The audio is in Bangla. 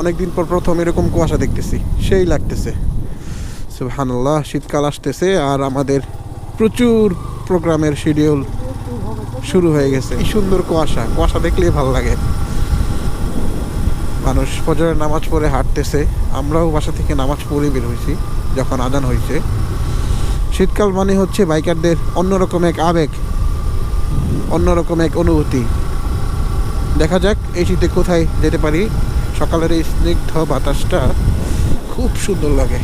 অনেকদিন পর প্রথম এরকম কুয়াশা দেখতেছি, সেই লাগতেছে। সুবহানাল্লাহ, শীতকাল আসতেছে আর আমাদের প্রচুর প্রোগ্রামের শিডিউল শুরু হয়ে গেছে। কি সুন্দর কুয়াশা কুয়াশা দেখলেই ভালো লাগে। মানুষ ফজরের নামাজ পড়ে হাঁটতেছে, আমরাও বাসা থেকে নামাজ পড়ে বের হয়েছি, যখন আজান হয়েছে। শীতকাল মানে হচ্ছে বাইকারদের অন্যরকম এক আবেগ, অন্যরকম এক অনুভূতি। দেখা যাক এই শীতে কোথায় যেতে পারি। সকালের এই স্নিগ্ধ বাতাসটা খুব সুন্দর লাগে।